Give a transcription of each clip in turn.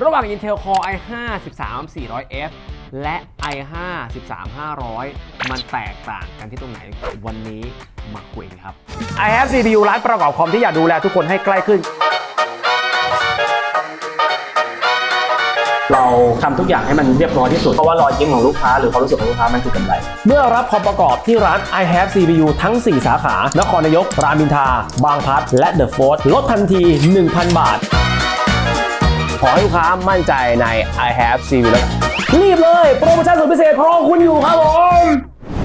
ระหว่าง Intel Core i5 13400F และ i5 13500 มันแตกต่างกันที่ตรงไหน วันนี้มาคุยกันครับ I have CPU ร้านประกอบคอมที่อยากดูแลทุกคนให้ใกล้ขึ้น เราทำทุกอย่างให้มันเรียบร้อยที่สุด เพราะว่ารอยยิ้มของลูกค้าหรือความรู้สึกของลูกค้ามันคือกำไร เมื่อรับคอมประกอบที่ร้าน I have CPU ทั้ง 4 สาขา นครนายก รามอินทราบางพลัด และเดอะโฟร์ลดทันที 1,000 บาท ขอให้ลูกค้ามั่นใจใน I have CPU แล้วรีบเลย โปรโมชั่นสุดพิเศษรอคุณอยู่ครับผม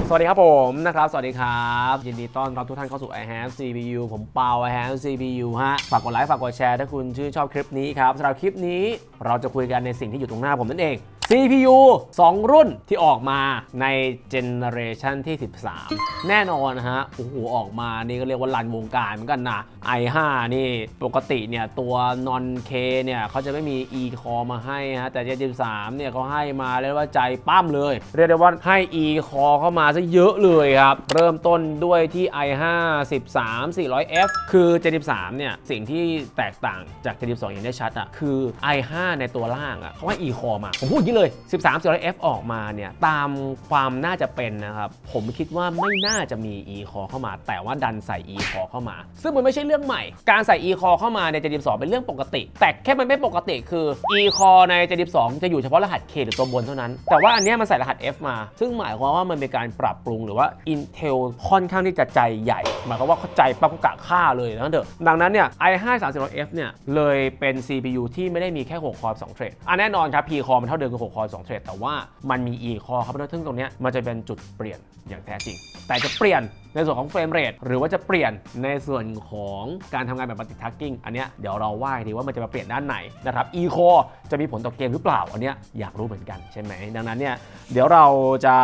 สวัสดีครับผมนะครับ สวัสดีครับ ยินดีต้อนรับทุกท่านเข้าสู่ i have CPU ผมเปา i have CPU ฮะ ฝากกดไลค์ ฝากกดแชร์ ถ้าคุณชื่นชอบคลิปนี้ครับสำหรับคลิปนี้เราจะคุยกันในสิ่งที่อยู่ตรงหน้าผมนั่นเอง CPU 2 รุ่นที่ออกมาในเจเนอเรชันที่ 13 แน่นอนนะฮะ โอ้โห ออกมานี่ก็เรียกว่ารันวงการเหมือนกันนะ i5 นี่ปกติเนี่ย ตัวนอนเคเนี่ยเขาจะไม่มี e core มาให้ฮะ แต่ J13 เนี่ยเขาให้มาเรียกว่าใจปั้มเลย เรียกได้ว่าให้ e core เข้ามาซะเยอะเลยครับ เริ่มต้นด้วยที่ i5 13 400F คือ J13 เนี่ย สิ่งที่แตกต่างจาก J12 อย่างได้ชัดอะคือ i5 ในตัวล่างอะเขาให้ e core มา ผมพูดอย่างนี้เลย 13 0 0 f ออกมาเนี่ยตามความน่าจะเป็นนะครับ ผมคิดว่าไม่น่าจะมี e core เข้ามา แต่ว่าดันใส่ e core เข้ามา ซึ่งมันไม่ใช่เรื่องใหม่ การใส่ e core เข้ามาใน J12 เป็นเรื่องปกติ แต่แค่มันไม่ปกติคือ e core ใน J12 จะอยู่เฉพาะรหัส K หรือตัวบนเท่านั้น แต่ว่าอันนี้มันใส่รหัส F มา ซึ่งหมายความว่ามันเป็นการปรับปรุงหรือว่า Intel ค่อนข้างที่จะใจใหญ่หมายความว่าเขาใจปั๊บกะฆ่าเลยนะเถอะดังนั้นเนี่ย i5 30F เนี่ยเลยเป็น CPU ที่ไม่ได้มีแค่6คอร์2เทรดอะแน่นอนครับ P คอมันเท่าเดิมคือคอร์2เทรดแต่ว่ามันมี E คอครับเพราะฉะนั้นซึ่งตรงนี้มันจะเป็นจุดเปลี่ยนอย่างแท้จริง แต่จะเปลี่ยนในส่วนของเฟรมเรทหรือว่าจะเปลี่ยนในส่วนของการทำงานแบบ multitasking อันเนี้ยเดี๋ยวเราว่ากันดีว่ามันจะมาเปลี่ยนด้านไหนนะครับ E core จะมีผลต่อเกมหรือเปล่าอันเนี้ยอยากรู้เหมือนกันใช่ไหมดังนั้นเนี่ยเดี๋ยวเราจะ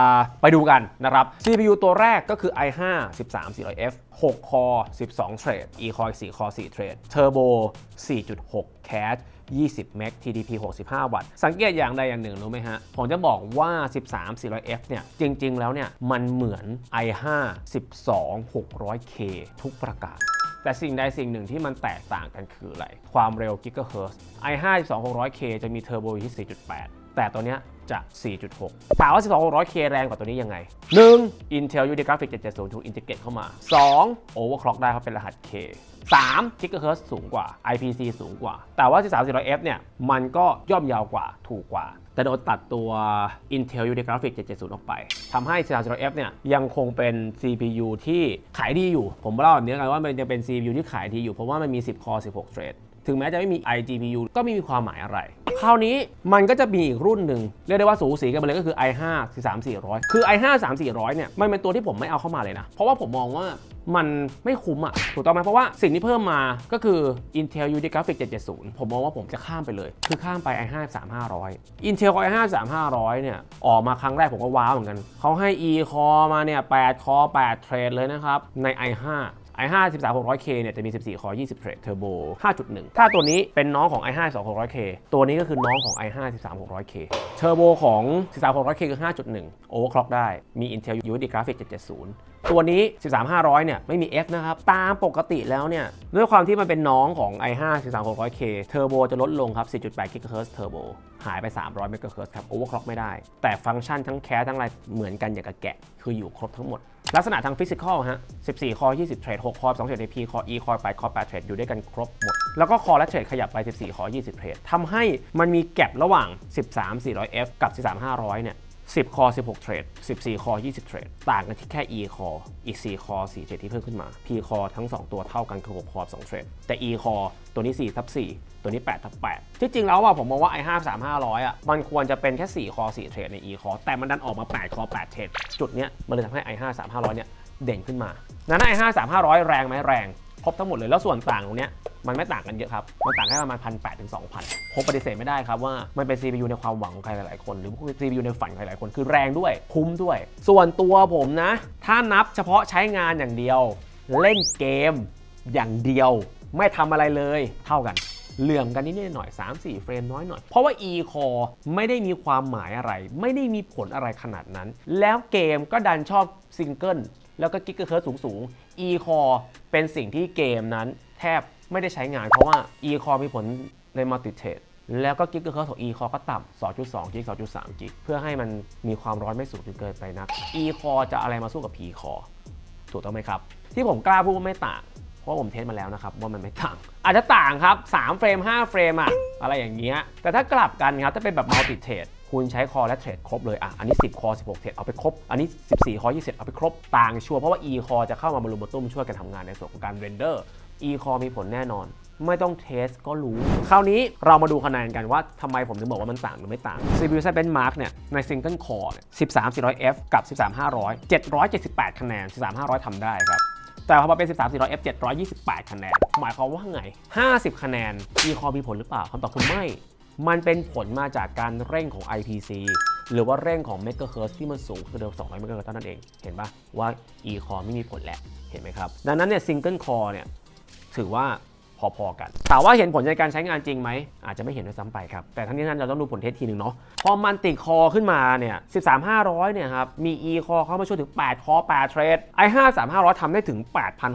ไปดูกันนะครับ CPU ตัวแรกก็คือ i5 13400F 6 core 12 เทรด E core 4 core 4เทรด Turbo 4.6 cache 20 เมก TDP 65 วัตต์ สังเกตอย่างใดอย่างหนึ่งรู้ไหมฮะ ผมจะบอกว่า 13 400F เนี่ย จริง ๆ แล้วเนี่ย มันเหมือน i5 12 600K ทุกประกาศแต่สิ่งใดสิ่งหนึ่งที่มันแตกต่างกันคืออะไร ความเร็วกิกะเฮิร์ต i5 12 600K จะมีเทอร์โบที่4.8 แต่ตัวเนี้ยจะ 4.6 ถามว่า 12 600K แรงกว่าตัวนี้ยังไง 1. Intel UD Graphics 770 ถูกอินทิเกรตเข้ามา 2. Overclock ได้เพราะเป็นรหัส K 3 GHz สูงกว่า IPC สูงกว่า แต่ว่า 13400F เนี่ย มันก็ย่อมยาวกว่า ถูกกว่า แต่โดนตัดตัว Intel UD Graphics 770 ออกไป ทำให้ 13400F เนี่ย ยังคงเป็น CPU ที่ขายดีอยู่ ผมเล่าแบบนี้กันว่ามันยังเป็น CPU ที่ขายดีอยู่ เพราะว่ามันมี 10 คอ16 เทรด ถึงแม้จะไม่มี iGPU ก็ไม่มีความหมายอะไร ราวนี้มันก็จะมีอีกรุ่นหนึ่งเรียกได้ว่าสูสีกันไปเลยก็คือ i5 3 400 คือ i5 3 400เนี่ยมันเป็นตัวที่ผมไม่เอาเข้ามาเลยนะ เพราะว่าผมมองว่ามันไม่คุ้มอะ ถูกต้องไหมเพราะว่าสิ่งที่เพิ่มมาก็คือ Intel UD Graphics 770 ผมมองว่าผมจะข้ามไปเลย คือข้ามไป i5 3500 Intel Core i5 3500 เนี่ย ออกมาครั้งแรกผมก็ว้าวเหมือนกัน เขาให้ e core มาเนี่ย 8 core 8 เทรดเลยนะครับ ใน i5 i5 13600K เนี่ยจะมี 14 คอ20เทรดเทอร์โบ5.1 ถ้าตัวนี้เป็นน้องของ i5 2600K ตัวนี้ก็คือน้องของ i5 13600K เทอร์โบของ 13600K คือ 5.1 overclock ได้ มี Intel UHD Graphics 770ตัวนี้ 13500 เนี่ย ไม่มี F นะครับ ตามปกติแล้วเนี่ย ด้วยความที่มันเป็นน้องของ i5 13600K เทอร์โบจะลดลงครับ 4.8 GHz เทอร์โบหายไป 300 MHz ครับ overclock ไม่ได้ แต่ฟังก์ชันทั้งแคสทั้งอะไรเหมือนกันอย่างกับแกะ คืออยู่ครบทั้งหมด ลักษณะทางฟิสิกอลฮะ 14 คอ 20 เทรด 6 คอ 2 เทรด AP คอ E คอ8คอ 8 เทรด อยู่ด้วยกันครบหมด แล้วก็คอและเทรดขยับไป 14 คอ 20 เทรดทำให้มันมีแกลบระหว่าง 13 400F กับ 13 500 เนี่ย 10 คอ 16 เทรด 14 คอ 20 เทรด ต่างกันที่แค่ E คอ อีก 4 คอ 4 เทรดที่เพิ่มขึ้นมา P คอทั้ง 2 ตัวเท่ากันคือ 6 คอ 2 เทรด แต่ E คอตัวนี้ 4 ทับ 4 ตัวนี้ 8 ทับ 8 ที่จริงแล้วว่าผมมองว่า i5 3500อะ มันควรจะเป็นแค่ 4 คอ 4 เทรดใน E คอ แต่มันดันออกมา 8 คอ 8 เทรด จุดเนี้ยมันเลยทำให้ i5 3500 เนี่ยเด่นขึ้นมา นั้น i5 3500 แรงไหมแรง ครบทั้งหมดเลยแล้วส่วนต่างตรงเนี้ยมันไม่ต่างกันเยอะครับ มันต่างแค่ประมาณพันแปดถึงสองพันผมปฏิเสธไม่ได้ครับว่า มันเป็น CPU ในความหวังของใครหลายๆคน หรือ CPU ในฝันของใครหลายคน คือแรงด้วย คุ้มด้วย ส่วนตัวผมนะ ถ้านับเฉพาะใช้งานอย่างเดียว เล่นเกมอย่างเดียว ไม่ทำอะไรเลยเท่ากันเหลื่อมกันนิดหน่อย 3-4 เฟรมน้อยหน่อย เพราะว่า e core ไม่ได้มีความหมายอะไร ไม่ได้มีผลอะไรขนาดนั้น แล้วเกมก็ดันชอบซิงเกิล แล้วก็กิกะเคิร์สูงๆ e core เป็นสิ่งที่เกมนั้นแทบไม่ได้ใช้งานเพราะว่า e core มีผลใน multi thread แล้วก็กิกะเคิร์ของ e core ก็ต่ำ 2.2 กิก 2.3 กิก เพื่อให้มันมีความร้อนไม่สูงจนเกินไปนัก e core จะอะไรมาสู้กับ p core ถูกต้องไหมครับ ที่ผมกล้าพูดว่าไม่ต่าง เพราะผมเทสมาแล้วนะครับ ว่ามันไม่ต่าง อาจจะต่างครับ 3 เฟรม 5 เฟรมอะอะไรอย่างเงี้ย แต่ถ้ากลับกันครับ ถ้าเป็นแบบมัลติเทรด คุณใช้คอและเทรดครบเลยอะอันนี้ 10 คอ 16 เทรดเอาไปครบ อันนี้ 14 คอ 20 เอาไปครบต่างชัวร์เพราะว่า e คอจะเข้ามาบรรลุมาตุ้มช่วยกันทำงานในส่วนของการเรนเดอร์ e คอมีผลแน่นอนไม่ต้องเทสก็รู้ คราวนี้เรามาดูคะแนนกันว่าทำไมผมถึงบอกว่ามันต่างหรือไม่ต่าง CPU s i b e n c h Mark เนี่ย ใน Single Core เนี่ย13 400F กับ 13 500 778 คะแนน 13 500ทำได้ครับ แต่พอมาเป็น 13 400 F 728 คะแนน หมายความว่าไง 50 คะแนน e core มีผลหรือเปล่าคำตอบคือไม่ มันเป็นผลมาจากการเร่งของ IPC หรือว่าเร่งของ megahertz ที่มันสูงขึ้นเดิม 200 megahertz เท่านั้นเอง เห็นปะว่า e core ไม่มีผลแหละ เห็นไหมครับ ดังนั้นเนี่ย single core เนี่ยถือว่าพอๆกัน ถามว่าเห็นผลในการใช้งานจริงไหม อาจจะไม่เห็นด้วยซ้ำไปครับ แต่ทั้งนี้ทั้งนั้นเราต้องดูผลเทสทีหนึ่งเนาะ พอมันติดคอขึ้นมาเนี่ย 13500 เนี่ยครับ มี e คอเข้ามาช่วยถึง 8 คอ 8 เทรด i 5 3500ทำได้ถึง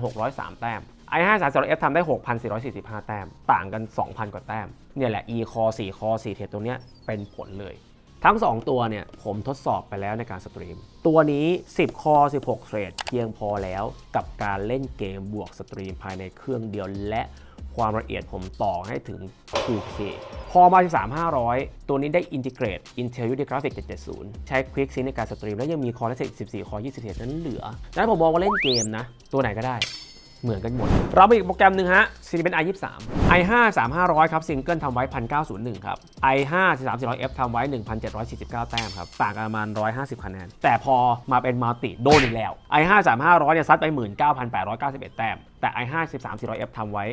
8,603 แต้ม i 5 3 0 f ทำได้ 6,445 แต้ม ต่างกัน 2,000 กว่าแต้ม เนี่ยแหละ e คอ4คอ4เทรดตัวเนี้ยเป็นผลเลย ทั้ง 2 ตัวเนี่ยผมทดสอบไปแล้วในการสตรีม ตัวนี้ 10 คอ 16 เทรดเพียงพอแล้วกับการเล่นเกมบวกสตรีมภายในเครื่องเดียวและความละเอียดผมต่อให้ถึง 2K พอมา 13500 ตัวนี้ได้ Integrate Intel UD Graphics 770 ใช้ Quick Sync ในการสตรีม แล้วยังมีคอร์ Core 14คอ20เทรดนั้นเหลือ ดังนั้นผมมองว่าเล่นเกมนะ ตัวไหนก็ได้ เหมือนกันหมด เราไปอีกโปรแกรมหนึ่งฮะซีเป็น i 2 3 i 5 3500 ครับซิงเกิลทำไว้ 1901 ครับ i 5 3400 f ทำไว้ 1749 แต้มครับ ต่างกันประมาณ 150 คะแนน แต่พอมาเป็นมัลติโดนอีกแล้ว i 5 3500 เนี่ยซัดไป 19,891 แต้ม แต่ i5 13400F ทำไว้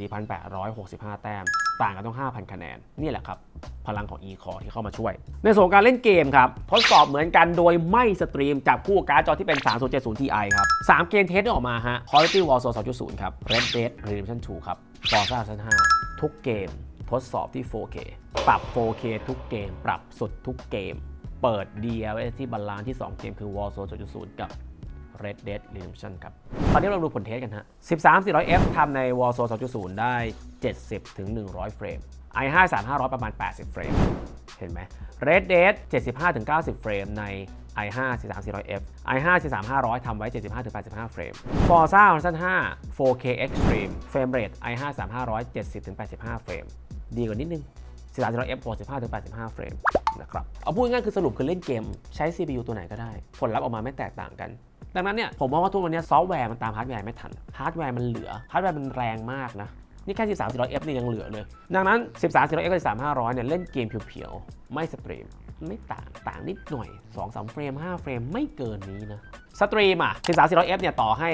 14,865 แต้ม ต่างกันต้อง 5,000 คะแนน นี่แหละครับ พลังของ e-core ที่เข้ามาช่วย ในส่วนการเล่นเกมครับ ทดสอบเหมือนกันโดยไม่สตรีมจับคู่กับการ์ดจอที่เป็น 3070 Ti ครับ 3 เกมเทสออกมาฮะ Quality Warzone 2.0 ครับ Red Dead Redemption 2 ครับ Forza Horizon 5 ทุกเกม ทดสอบที่ 4K ปรับ 4K ทุกเกม ปรับสุดทุกเกม เปิด DLSS ที่บาลานซ์ที่ 2 เกมคือ Warzone 2.0 กับ Red Dead Redemption ครับ ตอนนี้เราดูผลเทสกันฮะ 13 400F ทำใน Warzone 2.0 ได้ 70 ถึง 100 เฟรม i 5 3 500 ประมาณ 80 เฟรม เห็นไหม Red Dead 75 ถึง 90 เฟรมใน i 5 43 400F i 5 43 500 ทำไว้ 75 ถึง 85 เฟรม Forza Horizon 5 4K Extreme เฟรมเรท i 5 3 500 70 ถึง 85 เฟรม ดีกว่านิดนึง43 400F 65 ถึง 85 เฟรม นะครับ เอาพูดง่ายคือสรุปคือเล่นเกมใช้ CPU ตัวไหนก็ได้ ผลลัพธ์ออกมาไม่แตกต่างกัน ดังนั้นเนี่ยผมมองว่าทุกวันนี้ซอฟต์แวร์มันตามฮาร์ดแวร์ไม่ทันฮาร์ดแวร์มันเหลือฮาร์ดแวร์มันแรงมากนะนี่แค่ 13 400F นี่ยังเหลือเลย ดังนั้น 13 400F กับ13 500เนี่ยเล่นเกมเพียวๆ ไม่สตรีม ไม่ต่าง ต่างนิดหน่อย 2-3 เฟรม 5 เฟรม ไม่เกินนี้นะ สตรีมอะ 13 400F เนี่ยต่อให้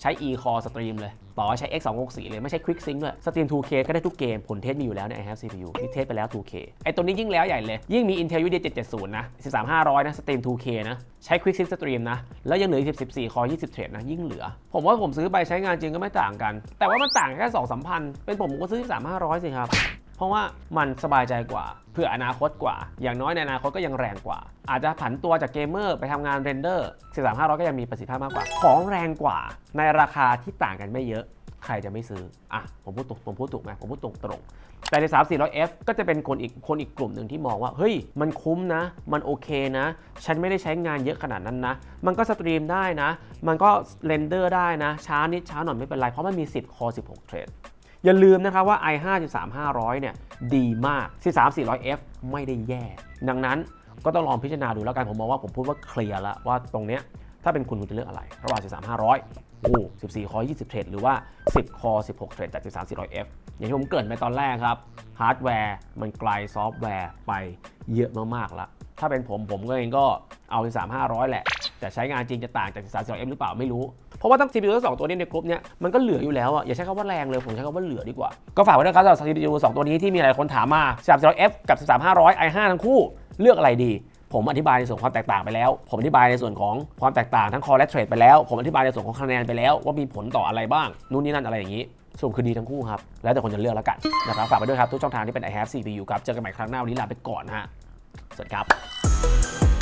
ใช้ e core สตรีมเลย ต่อให้ใช้ x 2 6 4เลยไม่ใช่ quick sync ด้วยสตรีม 2K ก็ได้ทุกเกมผลเทสมีอยู่แล้วใน i have CPU นี่เทสไปแล้ว 2K ไอตัวนี้ยิ่งแล้วใหญ่เลย ยิ่งมี Intel UD 770 นะ 13 500 นะสตรีม 2K นะใช้ quick sync สตรีมนะ แล้วยังเหลืออีก14 คอร์20 เทรดนะ ยิ่งเหลือ ผมว่าผมซื้อไปใช้งานจริงก็ไม่ต่างกัน แต่ว่ามันต่างแค่2 3พันเป็นผมผมก็ซื้อ13 500สิครับ เพราะว่ามันสบายใจกว่า เพื่ออนาคตกว่า อย่างน้อยในอนาคตก็ยังแรงกว่า อาจจะผันตัวจากเกมเมอร์ไปทำงานเรนเดอร์13500 ก็ยังมีประสิทธิภาพมากกว่า ของแรงกว่า ในราคาที่ต่างกันไม่เยอะ ใครจะไม่ซื้อ อะ ผมพูดตรงผมพูดถูกไหมผมพูดตรงตรงแต่ใน 3400F ก็จะเป็นคนอีกคนอีกกลุ่มหนึ่งที่มองว่า เฮ้ย มันคุ้มนะ มันโอเคนะ ฉันไม่ได้ใช้งานเยอะขนาดนั้นนะ มันก็สตรีมได้นะ มันก็เรนเดอร์ได้นะ ช้านิดช้าหน่อยไม่เป็นไร เพราะมันมี 10คอ16เทรด อย่าลืมนะครับว่า i 5 3 500เนี่ยดีมาก 13 400F ไม่ได้แย่ ดังนั้นก็ต้องลองพิจารณาดูแล้วกันผมมองว่าผมพูดว่าเคลียร์แล้วว่าตรงเนี้ยถ้าเป็นคุณคุณจะเลือกอะไร ระหว่าง 13 500 โอ้ 14 คอ 20 เทรดหรือว่า 10 คอ 16 เทรดจาก 13 400F อย่างที่ผมเกริ่นไปตอนแรกครับ ฮาร์ดแวร์มันไกลซอฟต์แวร์ไปเยอะมากๆแล้ว ถ้าเป็นผมผมก็เองก็เอา 13 500 แหละ แต่ใช้งานจริงจะต่างจาก 13 400F หรือเปล่าไม่รู้ ราะว่าตั้ง CPU ทั้งสองตัวนี้ในกรุ๊ปเนี้ยมันก็เหลืออยู่แล้วอะอย่าใช้คำว่าแรงเลยผมใช้คำว่าเหลือดีกว่า ก็ฝากไว้ด้วยครับสำหรับ CPU สองตัวนี้ที่มีหลายคนถามมา 1300F กับ 13 500 i5 ทั้งคู่เลือกอะไรดีผมอธิบายในส่วนความแตกต่างไปแล้ว ผมอธิบายในส่วนของความแตกต่างทั้งคอและเทรดไปแล้ว ผมอธิบายในส่วนของคะแนนไปแล้ว ว่ามีผลต่ออะไรบ้าง นู่นนี่นั่นอะไรอย่างนี้สรุปคือดีทั้งคู่ครับ แล้วแต่คนจะเลือกแล้วกันนะครับฝากไปด้วยครับ ทุกช่องทางที่เป็น i have CPU ครับ เจอกันใหม่ครั้งหน้าวันนี้ลาไปก่อนฮะ สวัสดีครับ